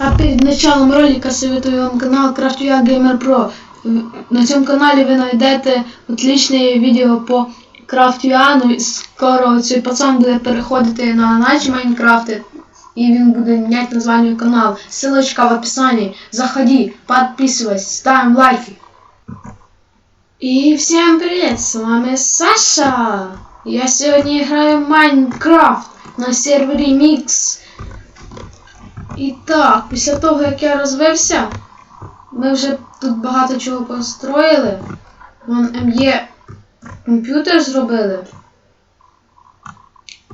А перед началом ролика советую вам канал CraftUA Gamer Pro. В- На цьому каналі ви знайдете отличне відео по CraftUA. Ну, і скоро цей пацан буде переходити на наші Майнкрафти. І він буде міняти названня каналу. Ссылочка в описании. Заходи, подписывайся, ставим лайки. И всем привет, с вами Саша. Я сегодня играю в Майнкрафт на сервері Mix. І так, після того, як я розвився, ми вже тут багато чого построїли. Вон МЄ комп'ютер зробили.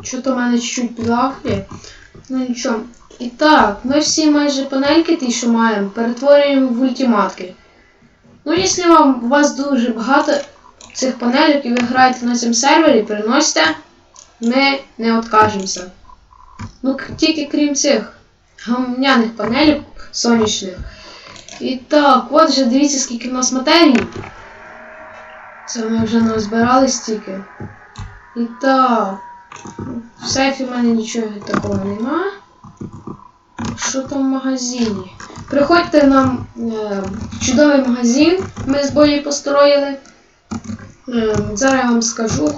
Що-то в мене чуть-чуть підлагає. Ну нічого. І так, ми всі майже панельки ті, що маємо, перетворюємо в ультиматки. Ну, якщо вам у вас дуже багато цих панелек і ви граєте на цьому сервері, приносите, ми не откажемося. Ну, тільки крім цих гамняних панелей сонячних. І так, от вже дивіться, скільки в нас матерії. Це ми вже назбирали стільки. І так. В сейфі в мене нічого такого нема. Що там в магазині? Приходьте нам е, чудовий магазин, ми з Болі построїли. Е, зараз я вам скажу.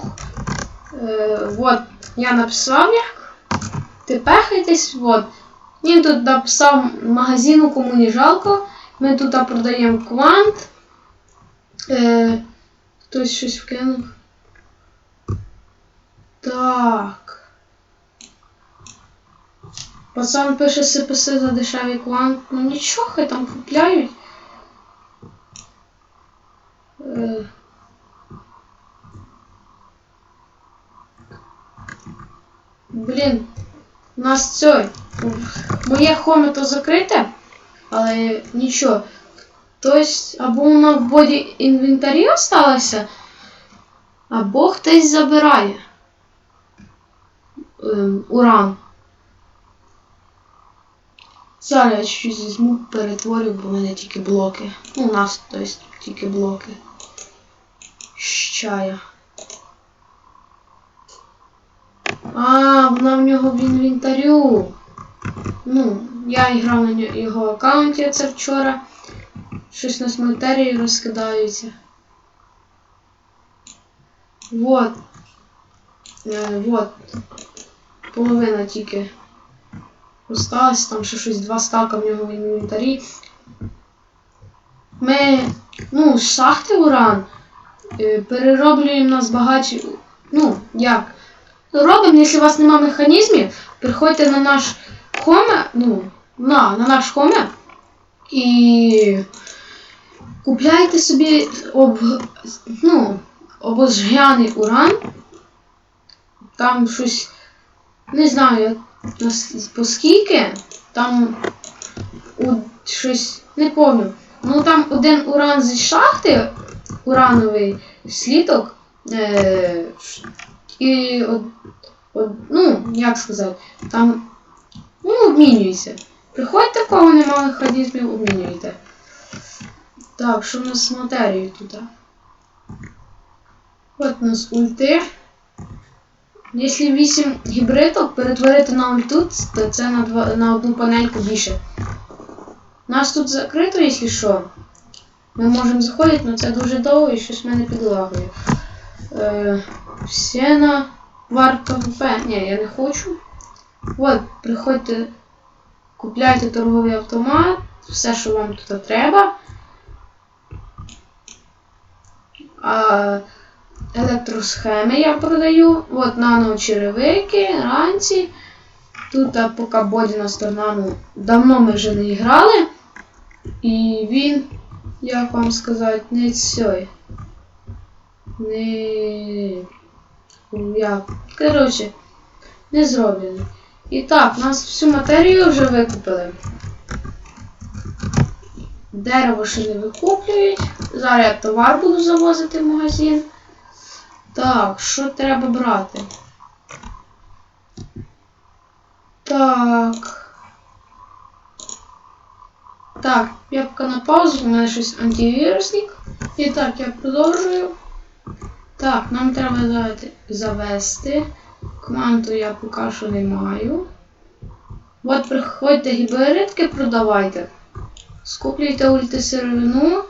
Е, от, я написав як. Ти пехайтесь, от. Він тут написав магазину, кому не жалко. Ми тут продаємо квант. Е, хтось щось вкинув. Так. Пацан пише СПС за дешевий квант. Ну нічого, хай там купляють. Е, Блін, у нас цей. Моє хоме то закрите, але нічого. Тобто, або воно в боді інвентарі осталося, або хтось забирає ем, уран. Зараз я чуть візьму, перетворю, бо в мене тільки блоки. Ну, у нас, тобто, тільки блоки. Щая. А, вона в нього в інвентарю. Ну, я грав на його аккаунті це вчора. Щось на смартерії розкидаються. Вот. Е, вот. Половина тільки. Осталось там ще щось два стака в нього в інвентарі. Ми, ну, з шахти уран е, перероблюємо нас багаті. Ну, як? Робимо, якщо у вас немає механізмів, приходьте на наш хоме, ну, на, на наш хоме і купляйте собі об, ну, обожгяний уран. Там щось, не знаю, по скільки, там у, щось, не пам'ятаю. Ну там один уран зі шахти, урановий сліток, е, і од, од, ну, як сказати, там ну, обмінюється. Приходьте, в кого немає механізмів, обмінюйте. Так, що в нас з матерією тут? От у нас ульти. Якщо 8 гібридок перетворити на ульту, то це на, два, на одну панельку більше. Нас тут закрито, якщо що. Ми можемо заходити, але це дуже довго і щось мене підлагує. Е, Сена варто П. Ні, я не хочу. От, приходьте, купляйте торговий автомат, все, що вам тут треба. А, електросхеми я продаю. От нано-черевики, ранці. Тут поки Бодіна сторона, ну, давно ми вже не грали. І він, як вам сказати, не цей. Не. Як? Коротше, не зроблено. І так, у нас всю матерію вже викупили. Дерево ще не викуплюють. Зараз я товар буду завозити в магазин. Так, що треба брати? Так. Так, я поки на паузу, у мене щось антивірусник. І так, я продовжую. Так, нам треба завести. Кванту я поки що не маю. От приходьте гіберитки продавайте. Скуплюйте ультисировину.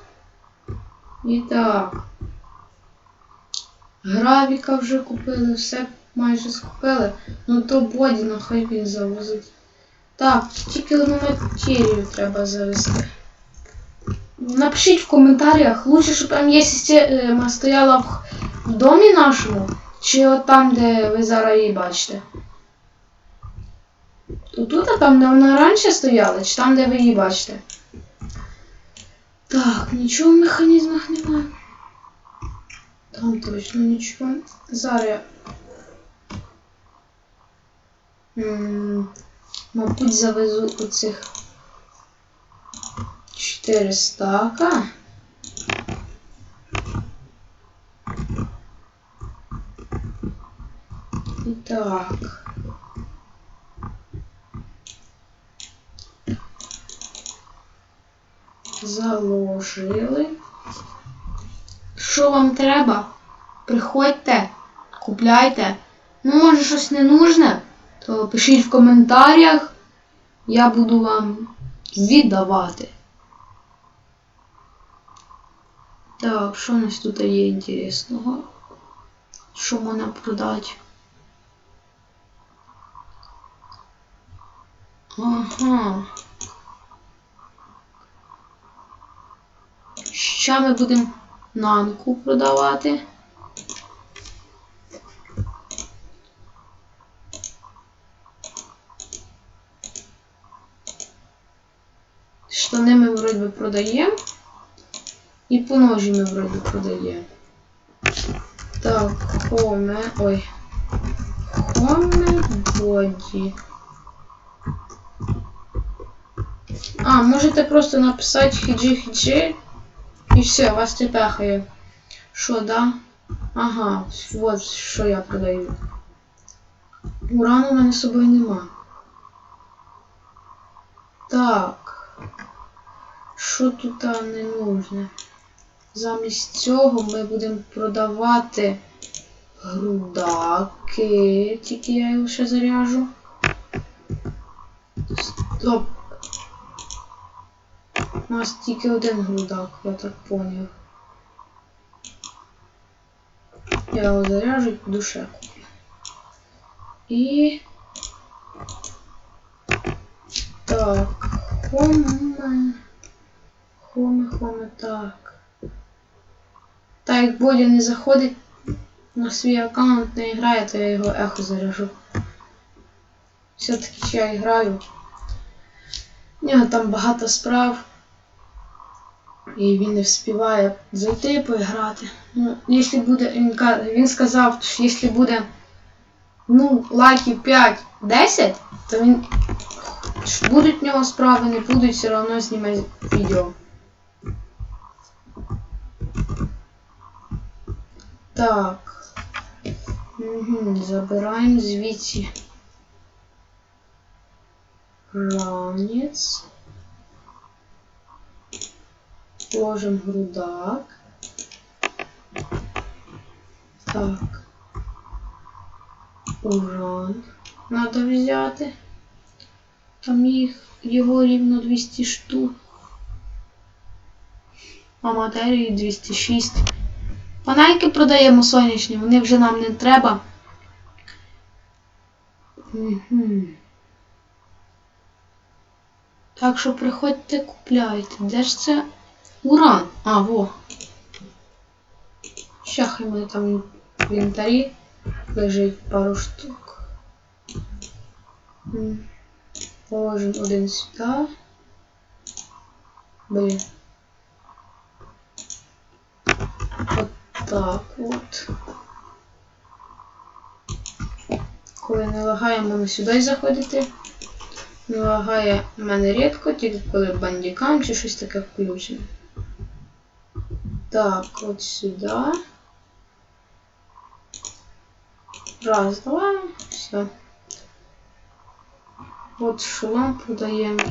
І так. Гравіка вже купили, все майже скупили. Ну то Бодіна, хай він завозить. Так, тільки одну матерію треба завести. Напишіть в коментарях, лучше, щоб там система стояла в, в домі нашому, чи от там, де ви зараз її бачите. Тут, а там, де вона раніше стояла, чи там, де ви її бачите. Так, нічого в механізмах немає. Там точно нічого. Зараз я. Мабуть, завезу оцих 4 стака. Так. Заложили. Що вам треба? Приходьте, купляйте. Ну, може, щось не нужне, то пишіть в коментарях. Я буду вам віддавати. Так, що у нас тут є інтересного? Що можна продати? Ага. Що ми будемо нанку продавати? Штани ми вроді би продаємо. І по ножі ми вроді продаємо. Так, хоме. Ой. Хоме боді. А, можете просто написати хіджі-хіджі. І все, вас тепехає. Що, да? Ага, от що я продаю. Урану в мене з собою нема. Так. Що тут не нужне? Замість цього ми будемо продавати грудаки. Тільки я його ще заряжу. Стоп. У нас тільки один грудак, я так поняв. Я його заряжу і піду куплю. І... Так, хоме. Хоме, хоме, так. Так, як Бодя не заходить на свій аккаунт, не грає, то я його ехо заряжу. Все-таки я граю. У там багато справ. І він не вспіває зайти поіграти. Ну, якщо буде, він, сказав, що якщо буде ну, лайків 5-10, то він будуть в нього справи, не будуть, все одно зніме відео. Так. Угу, забираємо звідси. Ранець. Ложим грудак. Так. Уран надо взяти. Там їх його рівно 200 штук. А матерії 206. Панельки продаємо сонячні, вони вже нам не треба. Угу. Так що приходьте, купляйте. Де ж це уран? А, во. Ще мене там в інвентарі лежить пару штук. Положим один сюди. Блін. От так от. Коли не лагає, можна сюди заходити. Не лагає в мене рідко, тільки коли бандікам чи щось таке включено. Так, от сюди. Раз, два, все. От шолом продаємо.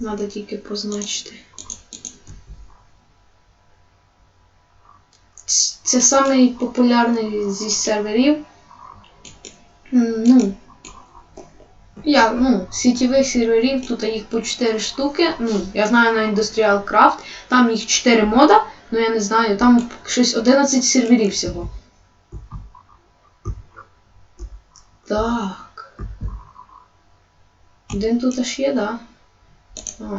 Надо тільки позначити. Це самий популярний зі серверів. Ну, Я, ну, сітєвих серверів, тут їх по 4 штуки. Ну, я знаю на Industrial Craft, там їх 4 мода, ну я не знаю, там щось 11 серверів всього. Так. Один тут аж є, да? А.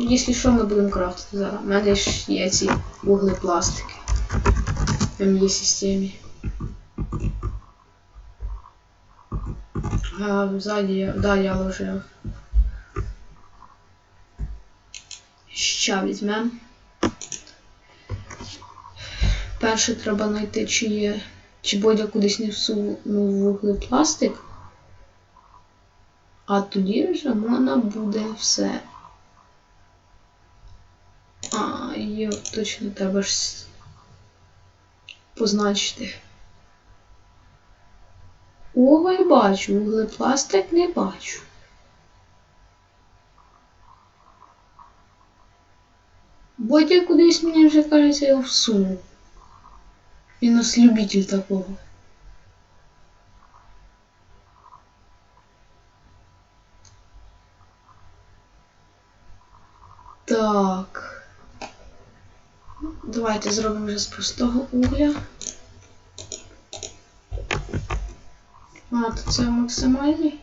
Якщо що, ми будемо крафтити зараз. У мене ж є ці вугли пластики. В моїй системі. А ззаді я, да, я ложив. Ща візьмем. Перше треба знайти, чи є. Чи Бодя кудись не всунув вуглепластик. А тоді вже можна буде все. А, є, точно треба ж позначити. Я бачу, вуглепластик не бачу. Бодя кудись мені вже кажеться його всунув. Він у нас любитель такого. Так. Давайте зробимо вже з простого угля. А, то це максимальний?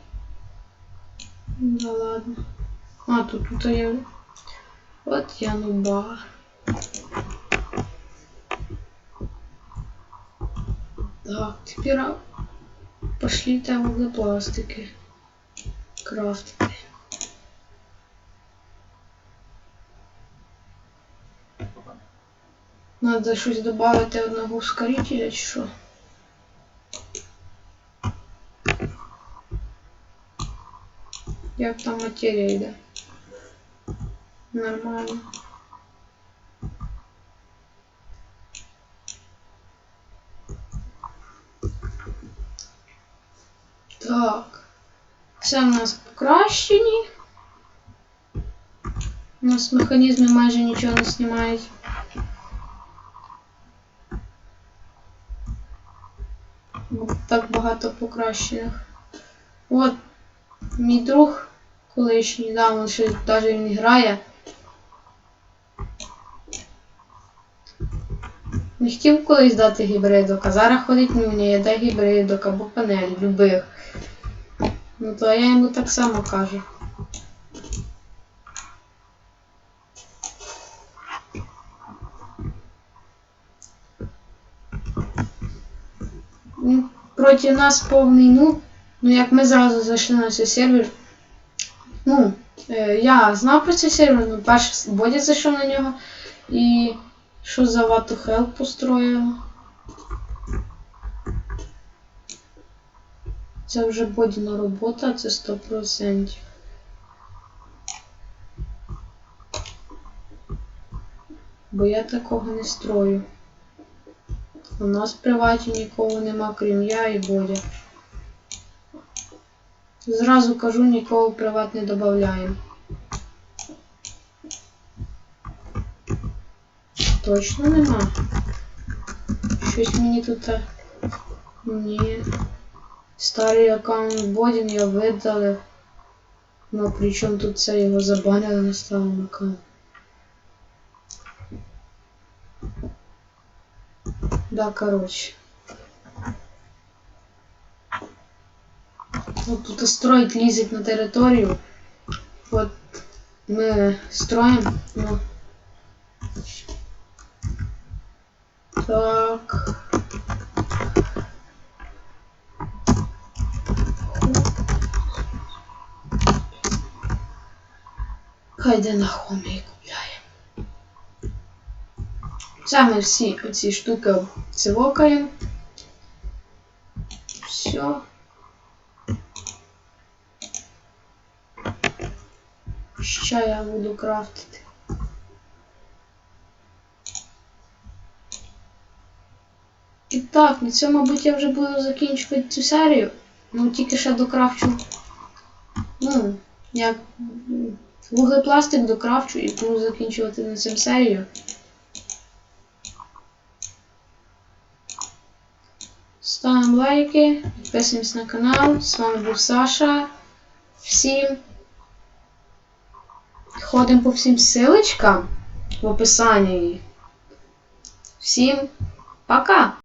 Да ладно. А, тут тут є. От я нуба. Так, теперь пошли там углепластики крафтити. Надо щось додати одного ускорителя чи що? Як там матерія йде? Нормально. Так. Це в нас покращені. У нас механізми майже нічого не знімають. Бо Так багато покращених. От мій друг колишній, да, він ще навіть він грає. Не хотів колись дати гібридок, а зараз ходить нюня, я дай гібридок або панель, любих. Ну то я йому так само кажу. Проти нас повний нуб. Ну як ми зразу зайшли на цей сервер. Е, я знав про цей сервер, ну перше Бодя зайшов на нього. І що за вату хелп построїв? Це вже Бодіна робота, це 100%. Бо я такого не строю. У нас в приваті нікого нема, крім я і Бодя. Зразу кажу, нікого в приват не додаємо. Точно нема. Щось мені тут. е, Ні. Старий аккаунт Бодін я видалив. Ну, при чому тут це його забанили на старому аккаунт. Да, короче. Вот тут строить лезет на территорию. Вот мы строим, ну. Так. Хай де на хомі купляє. Це ми всі оці штуки цивокаємо. Все. Що я буду крафтити? І так, на цьому, мабуть, я вже буду закінчувати цю серію. Ну, тільки ще докрафчу. Ну, як вуглепластик докрафчу і буду закінчувати на цьому серію. ставимо лайки, підписуємось на канал. З вами був Саша. Всім ходимо по всім силочкам в описанні. Всім пока!